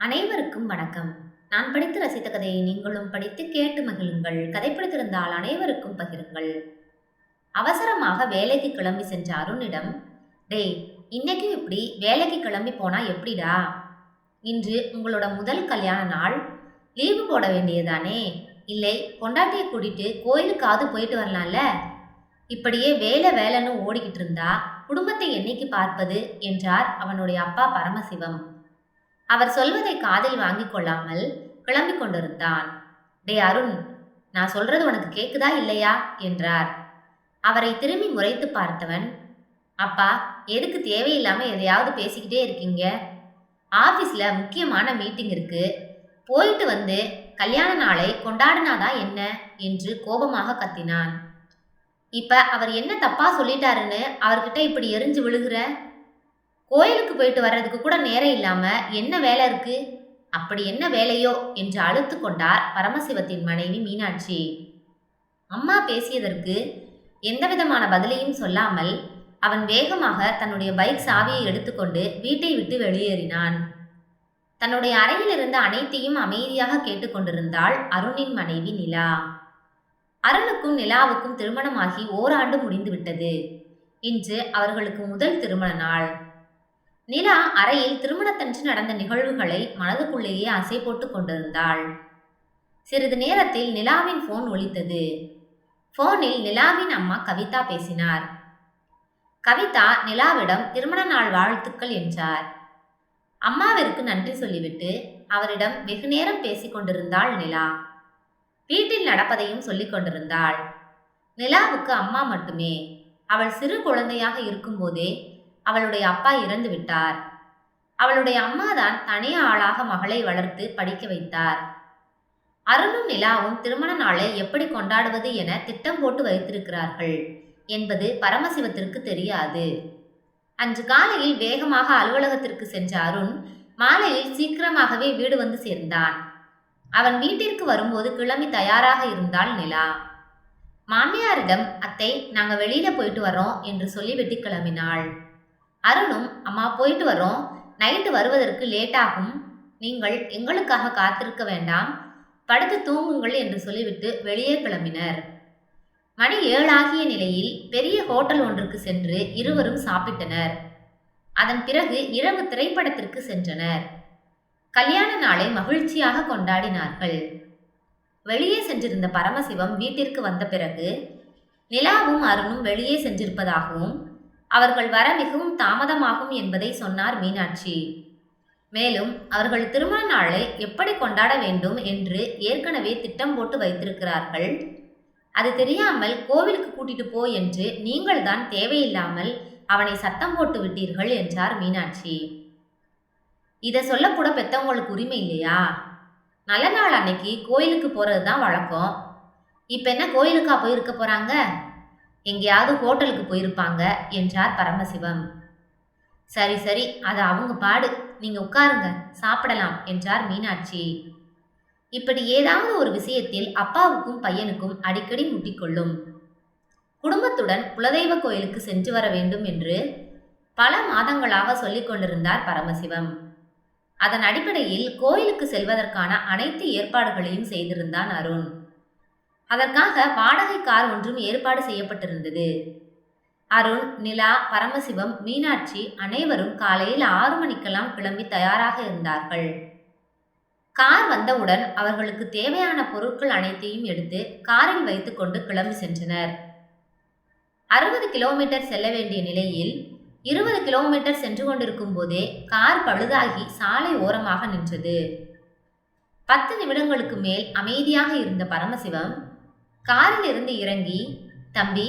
அனைவருக்கும் வணக்கம். நான் படித்து ரசித்த கதையை நீங்களும் படித்து கேட்டு மகிழுங்கள். கதை பிடித்திருந்தால் அனைவருக்கும் பகிருங்கள். அவசரமாக வேலைக்கு கிளம்பி சென்ற அருணிடம் டேய் இன்னைக்கும் இப்படி வேலைக்கு கிளம்பி போனா எப்படிடா? இன்று உங்களோட முதல் கல்யாண நாள். லீவு போட வேண்டியதானே இல்லை பொண்டாட்டியை கூட்டிட்டு கோயிலுக்காவது போயிட்டு வரலாம்ல? இப்படியே வேலை வேலைன்னு ஓடிக்கிட்டு இருந்தா குடும்பத்தை என்னைக்கு பார்ப்பது? என்றார் அவனுடைய அப்பா பரமசிவம். அவர் சொல்வதை காதில் வாங்கிக் கொள்ளாமல் கிளம்பிக் கொண்டிருந்தான். டே அருண் நான் சொல்றது உனக்கு கேக்குதா இல்லையா? என்றார். அவரை திரும்பி முறைத்து பார்த்தவன் அப்பா எதுக்கு தேவையில்லாம எதையாவது பேசிக்கிட்டே இருக்கீங்க? ஆபீஸ்ல முக்கியமான மீட்டிங் இருக்கு. போயிட்டு வந்து கல்யாண நாளை கொண்டாடினாதான் என்ன? என்று கோபமாக கத்தினான். இப்ப அவர் என்ன தப்பா சொல்லிட்டாருன்னு அவர்கிட்ட இப்படி எரிஞ்சு விழுகிற? கோயிலுக்கு போயிட்டு வர்றதுக்கு கூட நேரம் இல்லாம என்ன வேலை இருக்கு? அப்படி என்ன வேலையோ? என்று அழுத்து கொண்டார் பரமசிவத்தின் மனைவி மீனாட்சி. அம்மா பேசியதற்கு எந்தவிதமான பதிலையும் சொல்லாமல் அவன் வேகமாக தன்னுடைய பைக் சாவியை எடுத்துக்கொண்டு வீட்டை விட்டு வெளியேறினான். தன்னுடைய அறையில் இருந்த அனைத்தையும் அமைதியாக கேட்டுக்கொண்டிருந்தாள் அருணின் மனைவி நிலா. அருணுக்கும் நிலாவுக்கும் திருமணமாகி ஓராண்டு முடிந்துவிட்டது. இன்று அவர்களுக்கு முதல் திருமண நாள். நிலா அறையில் திருமணத்தன்று நடந்த நிகழ்வுகளை மனதுக்குள்ளேயே அசை போட்டு கொண்டிருந்தாள். சிறிது நேரத்தில் நிலாவின் போன் ஒலித்தது. போனில் நிலாவின் அம்மா கவிதா பேசினார். கவிதா நிலாவிடம் திருமண நாள் வாழ்த்துக்கள் என்றார். அம்மாவிற்கு நன்றி சொல்லிவிட்டு அவரிடம் வெகு நேரம் பேசிக் கொண்டிருந்தாள் நிலா. வீட்டில் நடப்பதையும் சொல்லிக் கொண்டிருந்தாள். நிலாவுக்கு அம்மா மட்டுமே. அவள் சிறு குழந்தையாக இருக்கும்போதே அவளுடைய அப்பா இறந்து விட்டார். அவளுடைய அம்மாதான் தனி ஆளாக மகளை வளர்த்து படிக்க வைத்தார். அருணும் நிலாவும் திருமண நாளை எப்படி கொண்டாடுவது என திட்டம் போட்டு வைத்திருக்கிறார்கள் என்பது பரமசிவத்திற்கு தெரியாது. அன்று காலையில் வேகமாக அலுவலகத்திற்கு சென்ற அருண் மாலையில் சீக்கிரமாகவே வீடு வந்து சேர்ந்தான். அவன் வீட்டிற்கு வரும்போது கிளம்பி தயாராக இருந்தாள் நிலா. மாமியாரிடம் அத்தை நாங்க வெளியில போயிட்டு வரோம் என்று சொல்லிவிட்டு கிளம்பினாள். அருணும் அம்மா போயிட்டு வரோம் நைட்டு வருவதற்கு லேட்டாகும். நீங்கள் எங்களுக்காக காத்திருக்க வேண்டாம். படுத்து தூங்குங்கள் என்று சொல்லிவிட்டு வெளியே கிளம்பினர். மணி ஏழாகிய நிலையில் பெரிய ஹோட்டல் ஒன்றுக்கு சென்று இருவரும் சாப்பிட்டனர். அதன் பிறகு இரவு திரைப்படத்திற்கு சென்றனர். கல்யாண நாளை மகிழ்ச்சியாக கொண்டாடினார்கள். வெளியே சென்றிருந்த பரமசிவம் வீட்டிற்கு வந்த பிறகு நிலாவும் அருணும் வெளியே சென்றிருப்பதாகவும் அவர்கள் வர மிகவும் தாமதமாகும் என்பதை சொன்னார் மீனாட்சி. மேலும் அவர்கள் திருமண நாளை எப்படி கொண்டாட வேண்டும் என்று ஏற்கனவே திட்டம் போட்டு வைத்திருக்கிறார்கள். அது தெரியாமல் கோவிலுக்கு கூட்டிட்டு போ என்று நீங்கள்தான் தேவையில்லாமல் அவனை சத்தம் போட்டு விட்டீர்கள் என்றார் மீனாட்சி. இதை சொல்லக்கூட பெத்தவங்களுக்கு உரிமை இல்லையா? நல்ல நாள் அன்னைக்கு கோயிலுக்கு போகிறது தான் வழக்கம். இப்போ என்ன கோயிலுக்கா போயிருக்க போகிறாங்க எங்கேயாவது ஹோட்டலுக்கு போயிருப்பாங்க என்றார் பரமசிவம். சரி சரி அது அவங்க பாடு. நீங்கள் உட்காருங்க சாப்பிடலாம் என்றார் மீனாட்சி. இப்படி ஏதாவது ஒரு விஷயத்தில் அப்பாவுக்கும் பையனுக்கும் அடிக்கடி முட்டிக்கொள்ளும். குடும்பத்துடன் குலதெய்வ கோயிலுக்கு சென்று வர வேண்டும் என்று பல மாதங்களாக சொல்லிக் கொண்டிருந்தார் பரமசிவம். அதன் அடிப்படையில் கோயிலுக்கு செல்வதற்கான அனைத்து ஏற்பாடுகளையும் செய்திருந்தான் அருண். அதற்காக வாடகை கார் ஒன்றும் ஏற்பாடு செய்யப்பட்டிருந்தது. அருண் நிலா பரமசிவம் மீனாட்சி அனைவரும் காலையில் ஆறு மணிக்கெல்லாம் கிளம்பி தயாராக இருந்தார்கள். கார் வந்தவுடன் அவர்களுக்கு தேவையான பொருட்கள் அனைத்தையும் எடுத்து காரில் வைத்துக்கொண்டு கிளம்பி சென்றனர். அறுபது கிலோமீட்டர் செல்ல வேண்டிய நிலையில் இருபது கிலோமீட்டர் சென்று கொண்டிருக்கும் போதே கார் பழுதாகி சாலை ஓரமாக நின்றது. பத்து நிமிடங்களுக்கு மேல் அமைதியாக இருந்த பரமசிவம் காரில் இருந்து இறங்கி தம்பி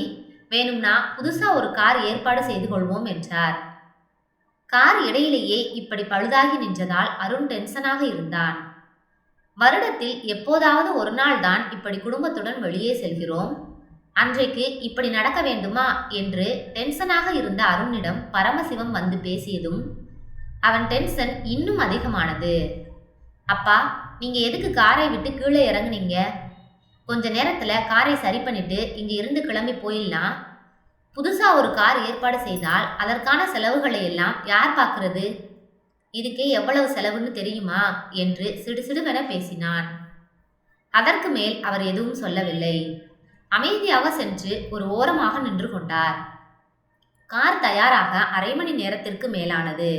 வேணும்னா புதுசா ஒரு கார் ஏற்பாடு செய்து கொள்வோம் என்றார். கார் இடையிலேயே இப்படி பழுதாகி நின்றதால் அருண் டென்ஷனாக இருந்தான். வருடத்தில் எப்போதாவது ஒரு நாள் தான் இப்படி குடும்பத்துடன் வெளியே செல்கிறோம். அன்றைக்கு இப்படி நடக்க வேண்டுமா? என்று டென்ஷனாக இருந்த அருணிடம் பரமசிவம் வந்து பேசியதும் அவன் டென்ஷன் இன்னும் அதிகமானது. அப்பா நீங்க எதுக்கு காரை விட்டு கீழே இறங்குனீங்க? கொஞ்ச நேரத்துல காரை சரி பண்ணிட்டு இங்க இருந்து கிளம்பி போயிடலாம். புதுசா ஒரு கார் ஏற்பாடு செய்தால் அதற்கான செலவுகளை எல்லாம் யார் பார்க்கறது? இதுக்கே எவ்வளவு செலவுன்னு தெரியுமா? என்று சிடுசிடுவென பேசினான். அதற்கு மேல் அவர் எதுவும் சொல்லவில்லை. அமைதியாக சென்று ஒரு ஓரமாக நின்று கொண்டார். கார் தயாராக அரை மணி நேரத்திற்கு மேலானது.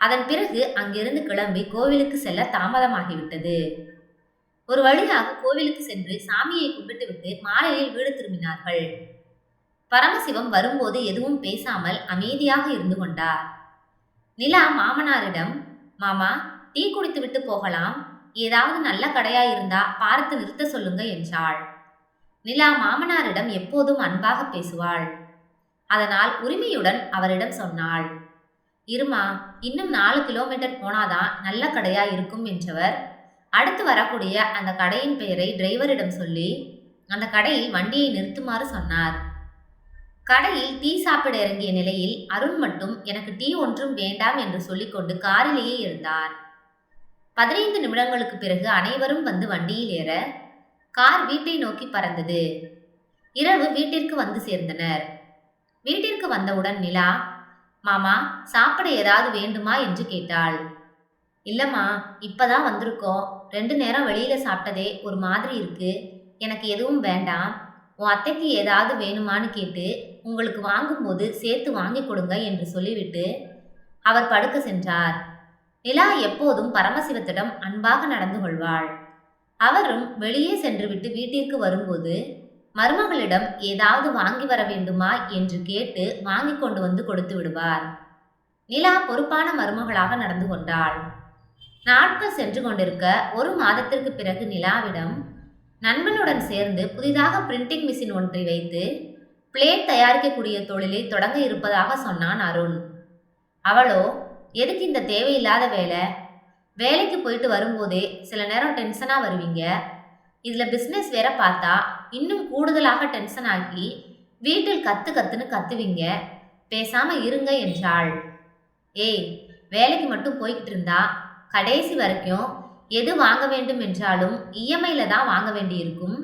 அதன் பிறகு அங்கிருந்து கிளம்பி கோவிலுக்கு செல்ல தாமதமாகிவிட்டது. ஒரு வழியாக கோவிலுக்கு சென்று சாமியை கும்பிட்டுவிட்டு மாலையில் வீடு திரும்பினார்கள். பரமசிவம் வரும்போது எதுவும் பேசாமல் அமைதியாக இருந்து கொண்டார். நிலா மாமனாரிடம் மாமா டீ குடித்துவிட்டு போகலாம். ஏதாவது நல்ல கடையா இருந்தா பார்த்து நிறுத்த சொல்லுங்க என்றாள். நிலா மாமனாரிடம் எப்போதும் அன்பாக பேசுவாள். அதனால் உரிமையுடன் அவரிடம் சொன்னாள். இருமா இன்னும் நாலு கிலோமீட்டர் போனாதான் நல்ல கடையா இருக்கும் என்றவர் அடுத்து வரக்கூடிய அந்த கடையின் பெயரை டிரைவரிடம் சொல்லி அந்த கடையில் வண்டியை நிறுத்துமாறு சொன்னார். கடையில் டீ சாப்பிட இறங்கிய நிலையில் அருண் மட்டும் எனக்கு டீ ஒன்றும் வேண்டாம் என்று சொல்லிக்கொண்டு காரிலேயே இருந்தார். பதினைந்து நிமிடங்களுக்கு பிறகு அனைவரும் வந்து வண்டியில் ஏற கார் வீட்டை நோக்கி பறந்தது. இரவு வீட்டிற்கு வந்து சேர்ந்தனர். வீட்டிற்கு வந்தவுடன் நிலா மாமா சாப்பிட ஏதாவது வேண்டுமா? என்று கேட்டாள். இல்லம்மா இப்பதான் வந்திருக்கோம். ரெண்டு நேரம் வெளியில சாப்பிட்டதே ஒரு மாதிரி இருக்கு. எனக்கு எதுவும் வேண்டாம். உன் அத்தைக்கு ஏதாவது வேணுமான்னு கேட்டு உங்களுக்கு வாங்கும்போது சேர்த்து வாங்கி கொடுங்க என்று சொல்லிவிட்டு அவர் படுக்க சென்றார். நிலா எப்போதும் பரமசிவத்திடம் அன்பாக நடந்து கொள்வாள். அவரும் வெளியே சென்றுவிட்டு வீட்டிற்கு வரும்போது மருமகளிடம் ஏதாவது வாங்கி வர வேண்டுமா? என்று கேட்டு வாங்கி கொண்டு வந்து கொடுத்து விடுவார். நிலா பொறுப்பான மருமகளாக நடந்து கொண்டாள். நாட்கள் சென்று கொண்டிருக்க ஒரு மாதத்திற்கு பிறகு நிலாவிடம் நண்பனுடன் சேர்ந்து புதிதாக பிரிண்டிங் மிஷின் ஒன்றை வைத்து பிளேட் தயாரிக்கக்கூடிய தொழிலை தொடங்க இருப்பதாக சொன்னான் அருண். அவளோ எதுக்கு இந்த தேவையில்லாத வேலை? வேலைக்கு போயிட்டு வரும்போதே சில நேரம் டென்ஷனாக வருவீங்க. இதில் பிஸ்னஸ் வேற பார்த்தா இன்னும் கூடுதலாக டென்ஷன் ஆகி வீட்டில் கத்து கத்துன்னு கத்துவீங்க. பேசாம இருங்க என்றாள். ஏய் வேலைக்கு மட்டும் போய்கிட்டு இருந்தா கடைசி வரைக்கும் எது வாங்க வேண்டும் என்றாலும் இஎம்ஐல தான் வாங்க வேண்டியிருக்கும்.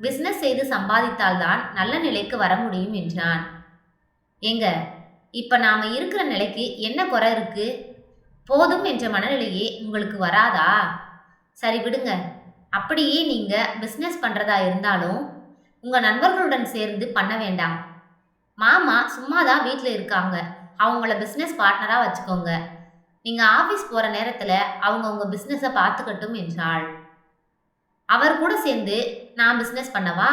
பிஸ்னஸ் செய்து சம்பாதித்தால்தான் நல்ல நிலைக்கு வர முடியும் என்றான். ஏங்க இப்ப நாம இருக்கிற நிலைக்கு என்ன குறை இருக்கு? போதும் என்ற மனநிலையே உங்களுக்கு வராதா? சரி விடுங்க. அப்படியே நீங்க பிஸ்னஸ் பண்றதா இருந்தாலும் உங்க நண்பர்களுடன் சேர்ந்து பண்ண வேண்டாம். மாமா சும்மா தான் வீட்டில் இருக்காங்க. அவங்கள பிஸ்னஸ் பார்ட்னராக வச்சுக்கோங்க. நீங்கள் ஆஃபீஸ் போகிற நேரத்தில் அவங்க உங்க பிஸ்னஸை பார்த்துக்கட்டும் என்றாள். அவர் கூட சேர்ந்து நான் பிஸ்னஸ் பண்ணவா?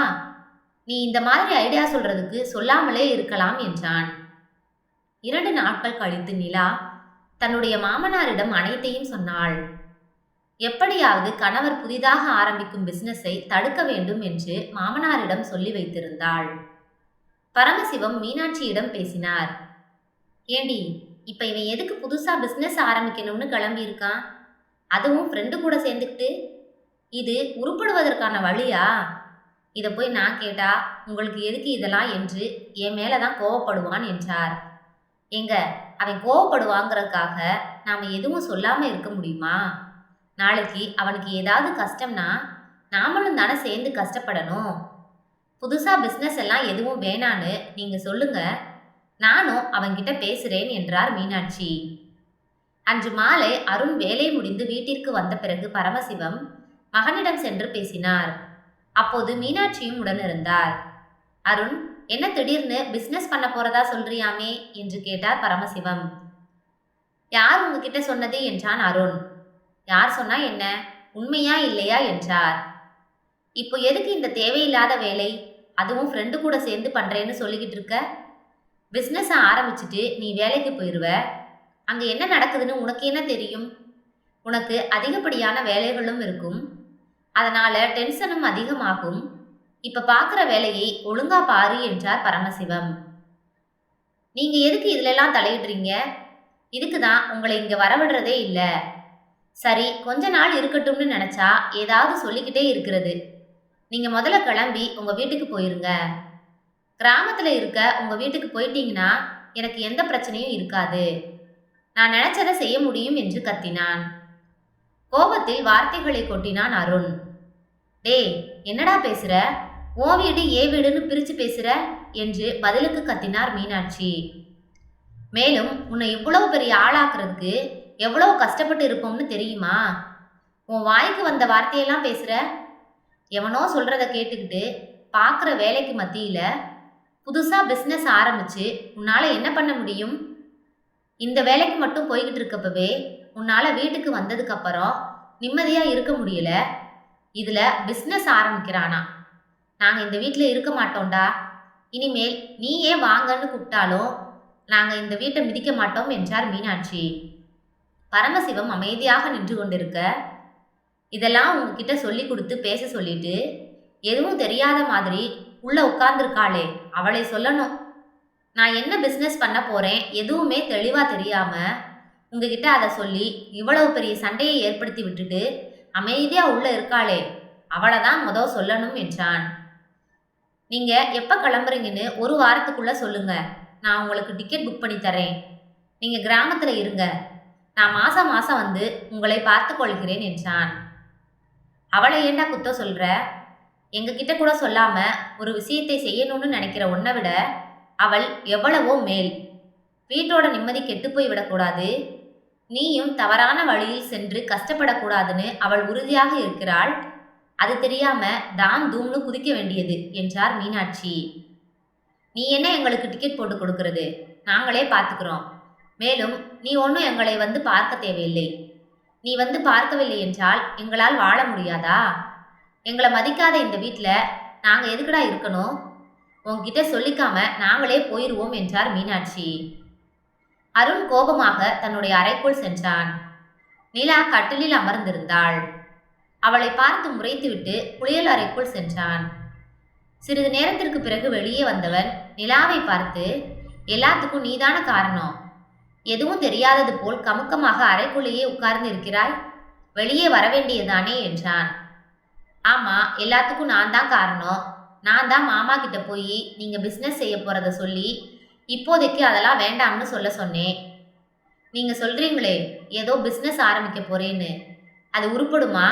நீ இந்த மாதிரி ஐடியா சொல்றதுக்கு சொல்லாமலே இருக்கலாம் என்றான். இரண்டு நாட்கள் கழித்து நிலா தன்னுடைய மாமனாரிடம் அனைத்தையும் சொன்னாள். எப்படியாவது கணவர் புதிதாக ஆரம்பிக்கும் பிசினஸை தடுக்க வேண்டும் என்று மாமனாரிடம் சொல்லி வைத்திருந்தாள். பரமசிவம் மீனாட்சியிடம் பேசினார். ஏண்டி இப்ப இவன் எதுக்கு புதுசா பிசினஸ் ஆரம்பிக்கணும்னு கிளம்பி இருக்கான்? அதுவும் ஃப்ரெண்டு கூட சேர்ந்துக்கிட்டு இது உருப்படுவதற்கான வழியா? இதை போய் நான் கேட்டா உங்களுக்கு எதுக்கு இதெல்லாம்? என்று என் மேலே தான் கோவப்படுவான் என்றார். எங்க அவன் கோவப்படுவாங்கிறதுக்காக நாம் எதுவும் சொல்லாமல் இருக்க முடியுமா? நாளைக்கு அவனுக்கு ஏதாவது கஷ்டம்னா நாமளும் தானே சேர்ந்து கஷ்டப்படணும். புதுசாக பிஸ்னஸ் எல்லாம் எதுவும் வேணான்னு நீங்கள் சொல்லுங்க. நானும் அவன்கிட்ட பேசுகிறேன் என்றார் மீனாட்சி. அன்று மாலை அருண் வேலை முடிந்து வீட்டிற்கு வந்த பிறகு பரமசிவம் மகனிடம் சென்று பேசினார். அப்போது மீனாட்சியும் உடனிருந்தார். அருண் என்ன திடீர்னு பிசினஸ் பண்ண போறதா சொல்றியாமே? என்று கேட்டார் பரமசிவம். யார் உங்ககிட்ட சொன்னது? என்றான் அருண். யார் சொன்னா என்ன? உண்மையா இல்லையா? என்றார். இப்போ எதுக்கு இந்த தேவையில்லாத வேலை? அதுவும் ஃப்ரெண்டு கூட சேர்ந்து பண்றேன்னு சொல்லிக்கிட்டு இருக்க? பிஸ்னஸை ஆரம்பிச்சுட்டு நீ வேலைக்கு போயிடுவ அங்கே என்ன நடக்குதுன்னு உனக்கு என்ன தெரியும்? உனக்கு அதிகப்படியான வேலைகளும் இருக்கும். அதனால டென்ஷனும் அதிகமாகும். இப்ப பார்க்குற வேலையை ஒழுங்கா பாரு என்றார் பரமசிவம். நீங்க எதுக்கு இதுலெல்லாம் தலையிடுறீங்க? இதுக்கு தான் உங்களை இங்க வரவிடுறதே இல்லை. சரி கொஞ்ச நாள் இருக்கட்டும்னு நினைச்சா ஏதாவது சொல்லிக்கிட்டே இருக்கிறது. நீங்க முதல்ல கிளம்பி உங்க வீட்டுக்கு போயிருங்க. கிராமத்துல இருக்க உங்க வீட்டுக்கு போயிட்டீங்கன்னா எனக்கு எந்த பிரச்சனையும் இருக்காது. நான் நினைச்சதை செய்ய முடியும் என்று கத்தினான். கோபத்தில் வார்த்தைகளை கொட்டினான் அருண். டேய் என்னடா பேசுற? ஓ வீடு ஏ வீடுன்னு பிரிச்சு பேசுற? என்று பதிலுக்கு கத்தினார் மீனாட்சி. மேலும் உன்னை இவ்வளவு பெரிய ஆளாக்குறதுக்கு எவ்வளோ கஷ்டப்பட்டு இருப்போம்னு தெரியுமா? உன் வாய்க்கு வந்த வார்த்தையெல்லாம் பேசுற? எவனோ சொல்றத கேட்டுக்கிட்டு பார்க்குற வேலைக்கு மத்தியில புதுசாக பிஸ்னஸ் ஆரம்பிச்சு உன்னால் என்ன பண்ண முடியும்? இந்த வேலைக்கு மட்டும் போய்கிட்டு இருக்கப்பவே உன்னால் வீட்டுக்கு வந்ததுக்கப்புறம் நிம்மதியாக இருக்க முடியல. இதில் பிஸ்னஸ் ஆரம்பிக்கிறானா? நாங்கள் இந்த வீட்டில் இருக்க மாட்டோம்டா. இனிமேல் நீயே வாங்கன்னு கூப்பிட்டாலும் நாங்கள் இந்த வீட்டை மிதிக்க மாட்டோம் என்றார் மீனாட்சி. பரமசிவம் அமைதியாக நின்று கொண்டிருக்க இதெல்லாம் உங்ககிட்ட சொல்லி கொடுத்து பேச சொல்லிட்டு எதுவும் தெரியாத மாதிரி உள்ள உட்கார்ந்துருக்காளே அவளை சொல்லணும். நான் என்ன பிஸ்னஸ் பண்ண போறேன்? எதுவுமே தெளிவா தெரியாம உங்ககிட்ட அதை சொல்லி இவ்வளவு பெரிய சண்டையை ஏற்படுத்தி விட்டுட்டு அமைதியா உள்ள இருக்காளே அவளை தான் முத சொல்லணும் என்றான். நீங்க எப்ப கிளம்புறீங்கன்னு ஒரு வாரத்துக்குள்ள சொல்லுங்க. நான் உங்களுக்கு டிக்கெட் புக் பண்ணி தரேன் நீங்க கிராமத்துல இருங்க. நான் மாசம் மாசம் வந்து உங்களை பார்த்து கொள்கிறேன் என்றான். அவளை ஏண்டா குத்த சொல்ற? எங்ககிட்ட கூட சொல்லாம ஒரு விஷயத்தை செய்யணும்னு நினைக்கிற உன்னை விட அவள் எவ்வளவோ மேல். வீட்டோட நிம்மதி கெட்டு போய் விடக்கூடாது. நீயும் தவறான வழியில் சென்று கஷ்டப்படக்கூடாதுன்னு அவள் உறுதியாக இருக்கிறாள். அது தெரியாம தாம் தூம்னு குதிக்க வேண்டியது என்றார் மீனாட்சி. நீ என்ன எங்களுக்கு டிக்கெட் போட்டு கொடுக்கறது? நாங்களே பார்த்துக்கிறோம். மேலும் நீ ஒன்றும் எங்களை வந்து பார்க்க தேவையில்லை. நீ வந்து பார்க்கவில்லை என்றால் எங்களால் வாழ முடியாதா? எங்களை மதிக்காத இந்த வீட்டில் நாங்கள் எதுக்குடா இருக்கணும்? உங்ககிட்ட சொல்லிக்காம நாங்களே போயிடுவோம் என்றார் மீனாட்சி. அருண் கோபமாக தன்னுடைய அறைக்குள் சென்றான். நிலா கட்டிலில் அமர்ந்திருந்தாள். அவளை பார்த்து முறைத்துவிட்டு புளியல் அறைக்குள் சென்றான். சிறிது நேரத்திற்கு பிறகு வெளியே வந்தவன் நிலாவை பார்த்து எல்லாத்துக்கும் நீதான காரணம். எதுவும் தெரியாதது போல் கமுக்கமாக அறைக்குள்ளேயே உட்கார்ந்து இருக்கிறாய் வெளியே வரவேண்டியதானே என்றான். ஆமா எல்லாத்துக்கும் நான் தான் காரணம். நான் தான் மாமா கிட்ட போய் நீங்க பிசினஸ் செய்ய போறத சொல்லி இப்போதைக்கு அதெல்லாம் வேண்டாம்னு சொல்ல சொன்னேன். நீங்க சொல்றீங்களே ஏதோ பிசினஸ் ஆரம்பிக்க போறேன்னு. அது உருப்படுமா?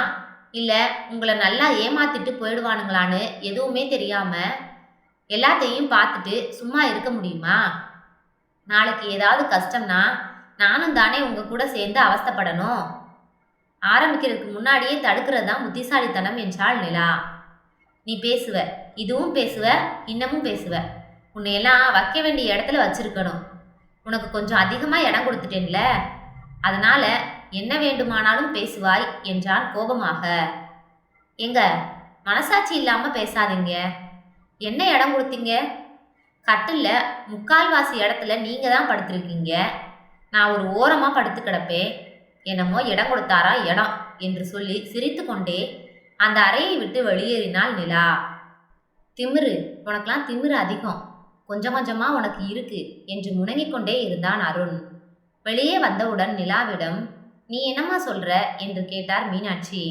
இல்ல உங்களை நல்லா ஏமாத்திட்டு போயிடுவானுங்களான்னு எதுவுமே தெரியாம எல்லாத்தையும் பார்த்துட்டு சும்மா இருக்க முடியுமா? நாளைக்கு ஏதாவது கஷ்டம்னா நானும் தானே உங்க கூட சேர்ந்து அவஸ்தைப்படணும். ஆரம்பிக்கிறதுக்கு முன்னாடியே தடுக்கிறது தான் புத்திசாலித்தனம் என்றாள் நிலா. நீ பேசுவ இதுவும் பேசுவ இன்னமும் பேசுவ. உன்னையெல்லாம் வைக்க வேண்டிய இடத்துல வச்சிருக்கணும். உனக்கு கொஞ்சம் அதிகமாக இடம் கொடுத்துட்டேன்ல. அதனால என்ன வேண்டுமானாலும் பேசுவாய் என்றான் கோபமாக. எங்க மனசாட்சி இல்லாம பேசாதீங்க. என்ன இடம் கொடுத்தீங்க? கட்டில்ல முக்கால்வாசி இடத்துல நீங்க தான் படுத்திருக்கீங்க. நான் ஒரு ஓரமா படுத்து கிடப்பேன். என்னமோ இடம் கொடுத்தாரா இடம் என்று சொல்லி சிரித்துக்கொண்டே அந்த அறையை விட்டு வெளியேறினாள் நிலா. திமிரு உனக்கெல்லாம் திமிரு அதிகம். கொஞ்சம் கொஞ்சமா உனக்கு இருக்கு என்று முணங்கிக் கொண்டே இருந்தான் அருண். வெளியே வந்தவுடன் நிலாவிடம் நீ என்னம்மா சொல்ற? என்று கேட்டார் மீனாட்சி.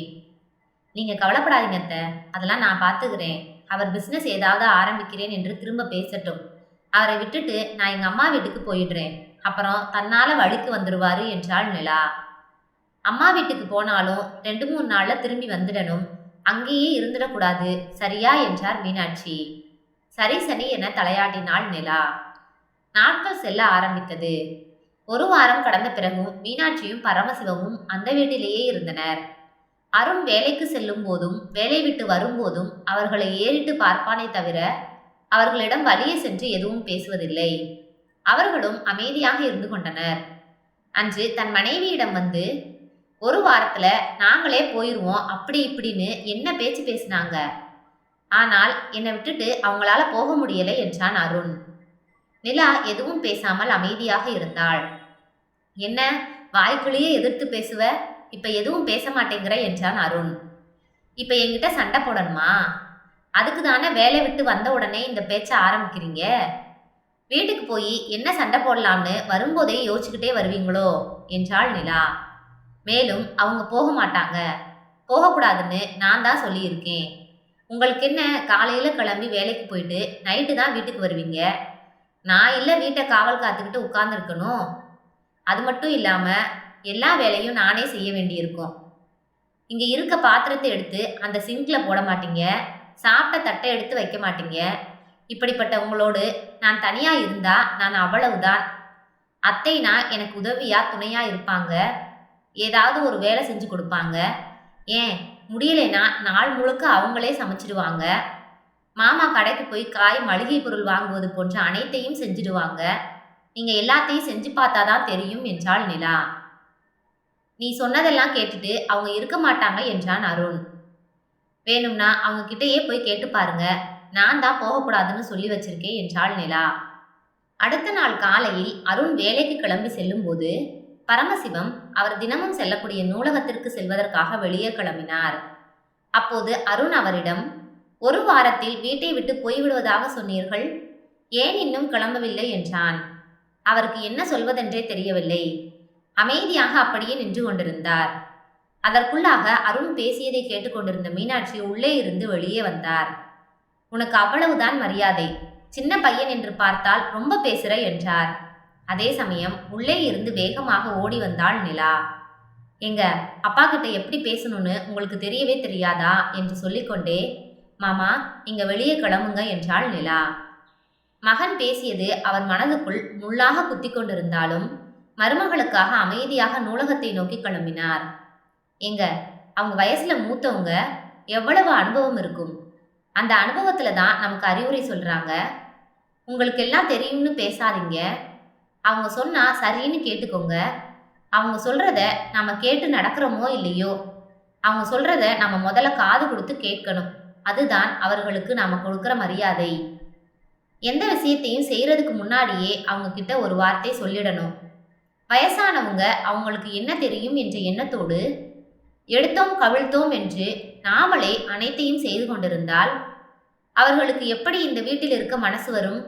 நீங்க கவலைப்படாதீங்க அத்த. அதெல்லாம் நான் பார்த்துக்கிறேன் அவர் பிசினஸ் ஏதாவது ஆரம்பிக்கிறேன் என்று திரும்ப பேசட்டும். அவரை விட்டுட்டு நான் எங்க அம்மா வீட்டுக்கு போயிடுறேன். அப்புறம் தன்னால வழிக்கு வந்துடுவாரு என்றாள் நிலா. அம்மா வீட்டுக்கு போனாலும் ரெண்டு மூணு நாள்ல திரும்பி வந்துடணும். அங்கேயே இருந்துடக்கூடாது. சரியா? என்றார் மீனாட்சி. சரி சரி என தலையாட்டினாள் நிலா. நாட்கள் செல்ல ஆரம்பித்தது. ஒரு வாரம் கடந்த பிறகும் மீனாட்சியும் பரமசிவமும் அந்த வீட்டிலேயே இருந்தனர். அருண் வேலைக்கு செல்லும் போதும் வேலை விட்டு வரும்போதும் அவர்களை ஏறிட்டு பார்ப்பானே தவிர அவர்களிடம் வழியே சென்று எதுவும் பேசுவதில்லை. அவர்களும் அமைதியாக இருந்து கொண்டனர். அன்று தன் மனைவியிடம் வந்து ஒரு வாரத்துல நாங்களே போயிருவோம் அப்படி இப்படின்னு என்ன பேச்சு பேசினாங்க? ஆனால் என்னை விட்டுட்டு அவங்களால போக முடியலை என்றான் அருண். நிலா எதுவும் பேசாமல் அமைதியாக இருந்தாள். என்ன வாய்க்குள்ளேயே எதிர்த்து பேசுவ? இப்ப எதுவும் பேச மாட்டேங்கிற என்றான் அருண். இப்ப என்கிட்ட சண்டை போடணுமா? அதுக்கு தானே வேலை விட்டு வந்த உடனே இந்த பேச்ச ஆரம்பிக்கிறீங்க? வீட்டுக்கு போய் என்ன சண்டை போடலாம்னு வரும்போதே யோசிச்சுக்கிட்டே வருவீங்களோ? என்றாள் நிலா. மேலும் அவங்க போக மாட்டாங்க. போகக்கூடாதுன்னு நான் தான் சொல்லியிருக்கேன். உங்களுக்கு என்ன காலையில கிளம்பி வேலைக்கு போயிட்டு நைட்டு தான் வீட்டுக்கு வருவீங்க? நான் இல்லை வீட்டை காவல் காத்துக்கிட்டு உட்கார்ந்துருக்கணும். அது மட்டும் இல்லாமல் எல்லா வேலையும் நானே செய்ய வேண்டியிருக்கும். இங்கே இருக்க பாத்திரத்தை எடுத்து அந்த சிங்கில் போட மாட்டீங்க. சாப்பிட்ட தட்டை எடுத்து வைக்க மாட்டீங்க. இப்படிப்பட்ட உங்களோடு நான் தனியாக இருந்தா நான் அவ்வளவுதான். அத்தைனா எனக்கு உதவியா துணையா இருப்பாங்க. ஏதாவது ஒரு வேலை செஞ்சு கொடுப்பாங்க. ஏன்? முடியலைன்னா நாள் முழுக்க அவங்களே சமைச்சிடுவாங்க. மாமா கடைக்கு போய் காய் மளிகை பொருள் வாங்குவது போன்ற அனைத்தையும் செஞ்சிடுவாங்க. நீங்க எல்லாத்தையும் செஞ்சு பார்த்தாதான் தெரியும் என்றாள் நிலா. நீ சொன்னதெல்லாம் கேட்டுட்டு அவங்க இருக்க மாட்டாங்க என்றான் அருண். வேணும்னா அவங்க கிட்டயே போய் கேட்டு பாருங்க. நான் தான் போகக்கூடாதுன்னு சொல்லி வச்சிருக்கேன் என்றாள் நிலா. அடுத்த நாள் காலையில் அருண் வேலைக்கு கிளம்பி செல்லும்போது பரமசிவம் அவர் தினமும் செல்லக்கூடிய நூலகத்திற்கு செல்வதற்காக வெளியே கிளம்பினார். அப்போது அருண் அவரிடம் ஒரு வாரத்தில் வீட்டை விட்டு போய்விடுவதாக சொன்னீர்கள்? ஏன் இன்னும் கிளம்பவில்லை? என்றான். அவருக்கு என்ன சொல்வதென்றே தெரியவில்லை. அமைதியாக அப்படியே நின்று கொண்டிருந்தார். அதற்குள்ளாக அருண் பேசியதை கேட்டுக்கொண்டிருந்த மீனாட்சி உள்ளே இருந்து வெளியே வந்தார். உனக்கு அவ்வளவுதான் மரியாதை. சின்ன பையன் என்று பார்த்தால் ரொம்ப பேசுற என்றார். அதே சமயம் உள்ளே இருந்து வேகமாக ஓடி வந்தாள் நிலா. எங்க அப்பா கிட்ட எப்படி பேசணும்னு உங்களுக்கு தெரியவே தெரியாதா? என்று சொல்லிக்கொண்டே மாமா இங்க வெளியே கிளம்புங்க என்றாள் நிலா. மகன் பேசியது அவர் மனதுக்குள் முள்ளாக குத்தி கொண்டிருந்தாலும் மருமகளுக்காக அமைதியாக நூலகத்தை நோக்கி கிளம்பினார். எங்க அவங்க வயசுல மூத்தவங்க எவ்வளவு அனுபவம் இருக்கும்? அந்த அனுபவத்துல தான் நமக்கு அறிவுரை சொல்றாங்க. உங்களுக்கு எல்லாம் தெரியும்னு பேசாதீங்க. அவங்க சொன்னா சரின்னு கேட்டுக்கோங்க. அவங்க சொல்றத நம்ம கேட்டு நடக்கிறோமோ இல்லையோ அவங்க சொல்றத நம்ம முதல்ல காது கொடுத்து கேட்கணும். அதுதான் அவர்களுக்கு நாம கொடுக்கிற மரியாதை. எந்த விஷயத்தையும் செய்யறதுக்கு முன்னாடியே அவங்க கிட்ட ஒரு வார்த்தை சொல்லிடணும். வயசானவங்க அவங்களுக்கு என்ன தெரியும் என்ற எண்ணத்தோடு எடுத்தோம் கவிழ்த்தோம் என்று நாமளே அனைத்தையும் செய்து கொண்டிருந்தால் அவர்களுக்கு எப்படி இந்த வீட்டில் இருக்க மனசு வரும்?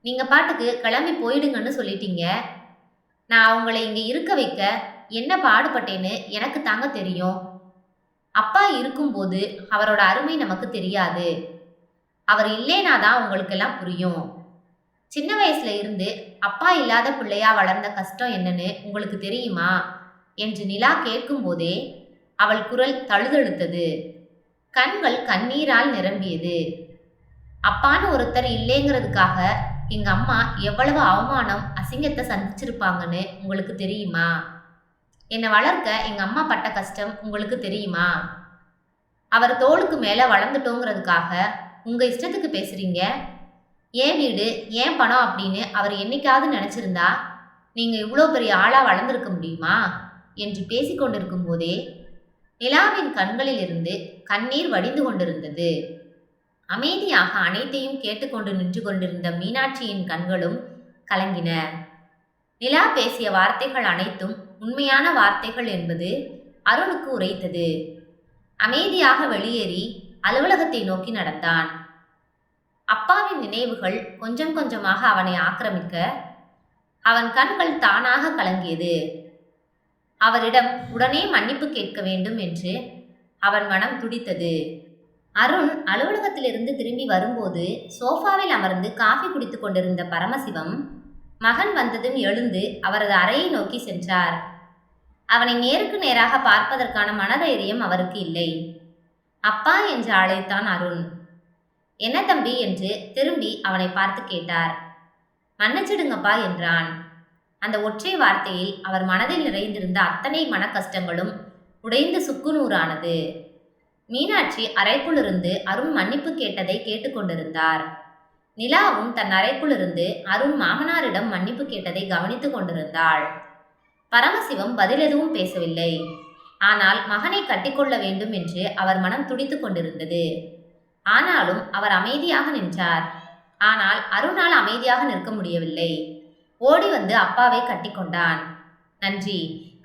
நீங்க பாட்டுக்கு கிளம்பி போயிடுங்கன்னு சொல்லிட்டீங்க. நான் அவங்களை இங்க இருக்க வைக்க என்ன பாடுபட்டேன்னு எனக்கு தாங்க தெரியும். அப்பா இருக்கும்போது அவரோட அருமை நமக்கு தெரியாது. அவர் இல்லைனாதான் உங்களுக்கெல்லாம் புரியும். சின்ன வயசுல இருந்து அப்பா இல்லாத பிள்ளையா வளர்ந்த கஷ்டம் என்னன்னு உங்களுக்கு தெரியுமா? என்று நிலா கேட்கும்போதே அவள் குரல் தழுதழுத்தது. கண்கள் கண்ணீரால் நிரம்பியது. அப்பான்னு ஒருத்தர் இல்லைங்கிறதுக்காக எங்க அம்மா எவ்வளவு அவமானம் அசிங்கத்தை சந்திச்சிருப்பாங்கன்னு உங்களுக்கு தெரியுமா? என்னை வளர்க்க எங்க அம்மா பட்ட கஷ்டம் உங்களுக்கு தெரியுமா? அவர் தோளுக்கு மேல வளர்ந்துட்டோங்கிறதுக்காக உங்க இஷ்டத்துக்கு பேசுறீங்க. ஏன் வீடு ஏன் பணம் அப்படின்னு அவர் என்னைக்காவது நினைச்சிருந்தா நீங்க இவ்வளோ பெரிய ஆளா வளர்ந்துருக்க முடியுமா? என்று பேசிக்கொண்டிருக்கும் போதே நிலாவின் கண்களிலிருந்து கண்ணீர் வடிந்து கொண்டிருந்தது. அமைதியாக அனைத்தையும் கேட்டுக்கொண்டு நின்று கொண்டிருந்த மீனாட்சியின் கண்களும் கலங்கின. நிலா பேசிய வார்த்தைகள் அனைத்தும் உண்மையான வார்த்தைகள் என்பது அருணுக்கு உரைத்தது. அமைதியாக வெளியேறி அலுவலகத்தை நோக்கி நடந்தான். அப்பாவின் நினைவுகள் கொஞ்சம் கொஞ்சமாக அவனை ஆக்கிரமிக்க அவன் கண்கள் தானாக கலங்கியது. அவரிடம் உடனே மன்னிப்பு கேட்க வேண்டும் என்று அவன் மனம் துடித்தது. அருண் அலுவலகத்திலிருந்து திரும்பி வரும்போது சோஃபாவில் அமர்ந்து காஃபி குடித்துக் கொண்டிருந்த பரமசிவம் மகன் வந்ததும் எழுந்து அவரது அறையை நோக்கி சென்றார். அவனை நேருக்கு நேராக பார்ப்பதற்கான மனதைரியம் அவருக்கு இல்லை. அப்பா என்று அழைத்தான் அருண். என்ன தம்பி என்று திரும்பி அவனை பார்த்து கேட்டார். மன்னிச்சிடுங்கப்பா என்றான். அந்த ஒற்றை வார்த்தையில் அவர் மனதில் நிறைந்திருந்த அத்தனை மன கஷ்டங்களும் உடைந்து சுக்குநூறானது. மீனாட்சி அறைக்குள்ளிருந்து அருண் மன்னிப்பு கேட்டதை கேட்டுக்கொண்டிருந்தார். நிலாவும் தன் அறைக்குள்ளிருந்து அருண் மாமனாரிடம் மன்னிப்பு கேட்டதை கவனித்துக் கொண்டிருந்தாள். பரமசிவம் பதில் எதுவும் பேசவில்லை. ஆனால் மகனை கட்டிக்கொள்ள வேண்டும் என்று அவர் மனம் துடித்துக் கொண்டிருந்தது. ஆனாலும் அவர் அமைதியாக நின்றார். ஆனால் அருணால் அமைதியாக நிற்க முடியவில்லை. ஓடி வந்து அப்பாவை கட்டிக்கொண்டான். நன்றி.